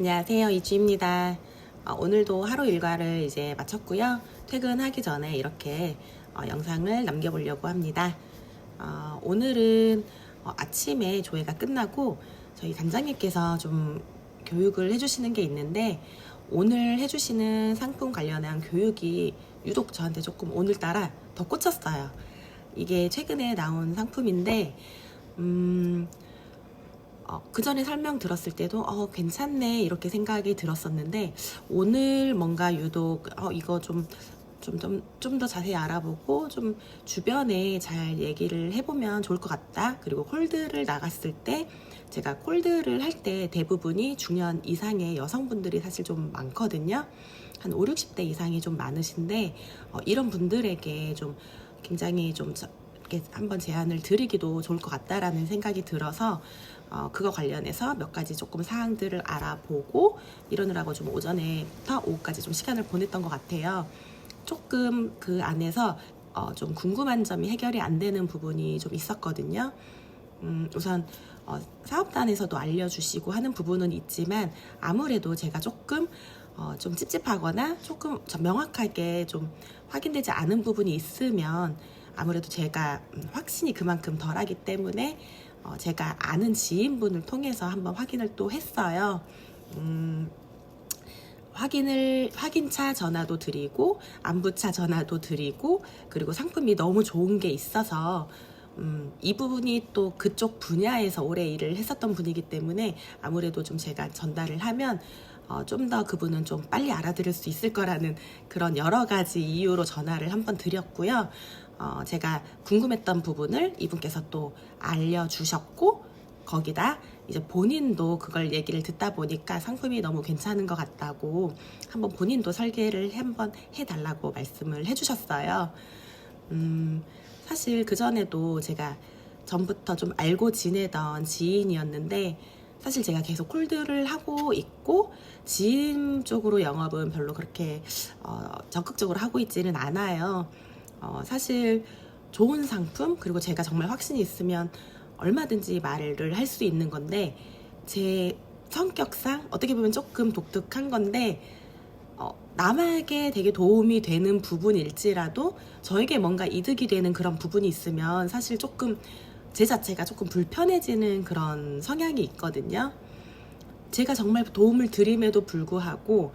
안녕하세요. 이주입니다. 어, 오늘도 하루 일과를 이제 마쳤고요. 퇴근하기 전에 이렇게 어, 영상을 남겨보려고 합니다. 어, 오늘은 어, 아침에 조회가 끝나고 저희 단장님께서 좀 교육을 해주시는 게 있는데 오늘 해주시는 상품 관련한 교육이 유독 저한테 조금 오늘따라 더 꽂혔어요. 이게 최근에 나온 상품인데 음, 어, 그 전에 설명 들었을 때도 어, 괜찮네 이렇게 생각이 들었었는데 오늘 뭔가 유독 어, 이거 좀좀좀 자세히 알아보고 좀 주변에 잘 얘기를 해보면 좋을 것 같다. 그리고 콜드를 나갔을 때 제가 콜드를 할 때 대부분이 중년 이상의 여성분들이 사실 좀 많거든요. 한 5, 60대 이상이 좀 많으신데 어, 이런 분들에게 좀 굉장히 좀 저- 이렇게 한번 제안을 드리기도 좋을 것 같다라는 생각이 들어서 어, 그거 관련해서 몇 가지 조금 사항들을 알아보고 이러느라고 좀 오전에부터 오후까지 좀 시간을 보냈던 것 같아요. 조금 그 안에서 어, 좀 궁금한 점이 해결이 안 되는 부분이 좀 있었거든요. 음, 우선 어, 사업단에서도 알려주시고 하는 부분은 있지만 아무래도 제가 조금 어, 좀 찝찝하거나 조금 좀 명확하게 좀 확인되지 않은 부분이 있으면 아무래도 제가 음, 확신이 그만큼 덜하기 때문에 어, 제가 아는 지인분을 통해서 한번 확인을 또 했어요. 음, 확인을 확인차 전화도 드리고 안부차 전화도 드리고 그리고 상품이 너무 좋은 게 있어서 음, 이 부분이 또 그쪽 분야에서 오래 일을 했었던 분이기 때문에 아무래도 좀 제가 전달을 하면 어, 좀 더 그분은 좀 빨리 알아들을 수 있을 거라는 그런 여러 가지 이유로 전화를 한번 드렸고요. 어, 제가 궁금했던 부분을 이분께서 또 알려주셨고 거기다 이제 본인도 그걸 얘기를 듣다 보니까 상품이 너무 괜찮은 것 같다고 한번 본인도 설계를 한번 해달라고 말씀을 해주셨어요. 음, 사실 그 전에도 제가 전부터 좀 알고 지내던 지인이었는데 사실 제가 계속 콜드를 하고 있고 지인 쪽으로 영업은 별로 그렇게 어, 적극적으로 하고 있지는 않아요. 어, 사실 좋은 상품 그리고 제가 정말 확신이 있으면 얼마든지 말을 할 수 있는 건데 제 성격상 어떻게 보면 조금 독특한 건데 어, 남에게 되게 도움이 되는 부분일지라도 저에게 뭔가 이득이 되는 그런 부분이 있으면 사실 조금 제 자체가 조금 불편해지는 그런 성향이 있거든요. 제가 정말 도움을 드림에도 불구하고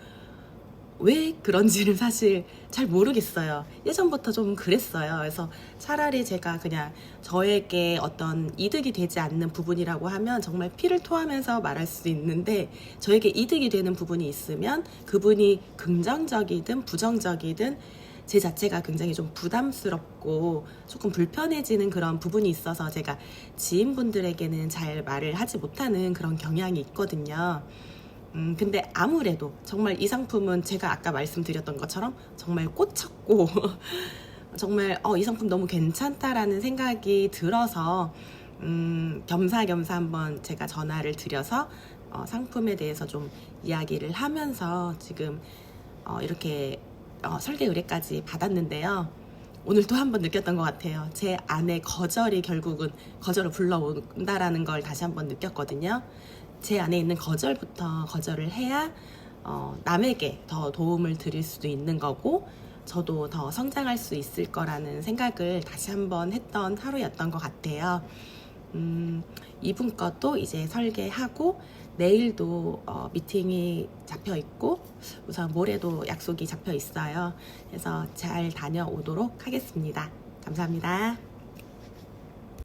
왜 그런지는 사실 잘 모르겠어요. 예전부터 좀 그랬어요. 그래서 차라리 제가 그냥 저에게 어떤 이득이 되지 않는 부분이라고 하면 정말 피를 토하면서 말할 수 있는데 저에게 이득이 되는 부분이 있으면 그분이 긍정적이든 부정적이든 제 자체가 굉장히 좀 부담스럽고 조금 불편해지는 그런 부분이 있어서 제가 지인분들에게는 잘 말을 하지 못하는 그런 경향이 있거든요. 음, 근데 아무래도 정말 이 상품은 제가 아까 말씀드렸던 것처럼 정말 꽂혔고 정말 어, 이 상품 너무 괜찮다라는 생각이 들어서 음, 겸사겸사 한번 제가 전화를 드려서 어, 상품에 대해서 좀 이야기를 하면서 지금 어, 이렇게 어, 설계 의뢰까지 받았는데요. 오늘 또 한 번 느꼈던 것 같아요. 제 안에 거절이 결국은 거절을 불러온다라는 걸 다시 한번 느꼈거든요. 제 안에 있는 거절부터 거절을 해야 어, 남에게 더 도움을 드릴 수도 있는 거고 저도 더 성장할 수 있을 거라는 생각을 다시 한번 했던 하루였던 것 같아요. 음, 이분 것도 이제 설계하고 내일도 어, 미팅이 잡혀 있고 우선 모레도 약속이 잡혀 있어요. 그래서 잘 다녀오도록 하겠습니다. 감사합니다.